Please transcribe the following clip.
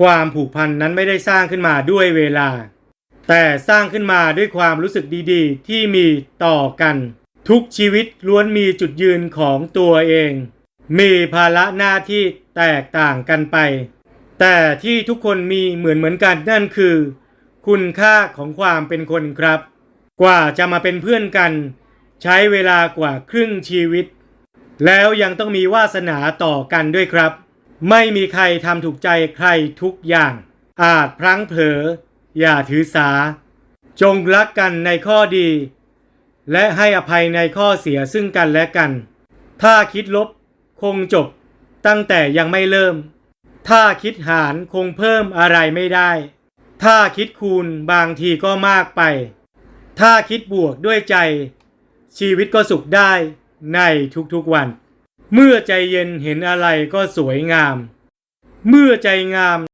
ความผูกพันนั้นไม่ได้สร้างขึ้นมาด้วยเวลา แต่สร้างขึ้นมาด้วยความรู้สึกดีๆ ที่มีต่อกัน ทุกชีวิตล้วนมีจุดยืนของตัวเอง มีภาระหน้าที่แตกต่างกันไป แต่ที่ทุกคนมีเหมือนเหมือนๆกันนั่นคือ คุณค่าของความเป็นคนครับ กว่าจะมาเป็นเพื่อนกัน ใช้เวลากว่าครึ่งชีวิต แล้วยังต้องมีวาสนาต่อกันด้วยครับ ไม่มีใครทำถูกใจใครทุกอย่าง อาจพลั้งเผลออย่าถือสา จงรักกันในข้อดี และให้อภัยในข้อเสียซึ่งกันและกัน ถ้าคิดลบคงจบตั้งแต่ยังไม่เริ่ม ถ้าคิดหารคงเพิ่มอะไรไม่ได้ ถ้าคิดคูณบางทีก็มากไป ถ้าคิดบวกด้วยใจ ชีวิตก็สุขได้ในทุกๆวัน เมื่อใจเย็นเห็นอะไรก็สวยงาม เมื่อใจงาม